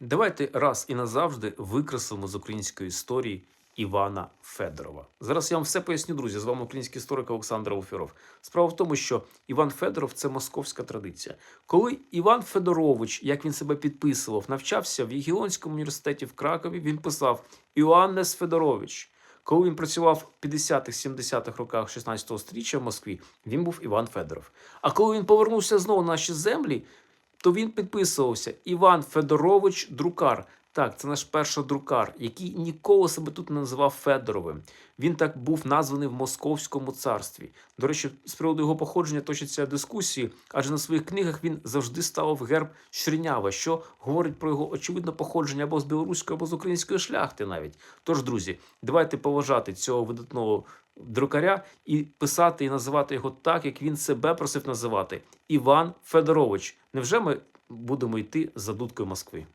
Давайте раз і назавжди викреслимо з української історії Івана Федорова. Зараз я вам все поясню, друзі. З вами український історик Олександр Алфіров. Справа в тому, що Іван Федоров це московська традиція. Коли Іван Федорович, як він себе підписував, навчався в Єгіонському університеті в Кракові, він писав Іоаннес Федорович. Коли він працював в 50-х-70-х роках 16-го сторіччя в Москві, він був Іван Федоров. А коли він повернувся знову на наші землі, то він підписувався Іван Федорович Друкар. Так, це наш перший друкар, який ніколи себе тут не називав Федоровим. Він так був названий в Московському царстві. До речі, з приводу його походження точаться дискусії, адже на своїх книгах він завжди ставив герб Шрінява, що говорить про його очевидне походження або з білоруської, або з української шляхти навіть. Тож, друзі, давайте поважати цього видатного друкаря і писати і називати його так, як він себе просив називати Іван Федорович. Невже ми будемо йти за дудкою Москви?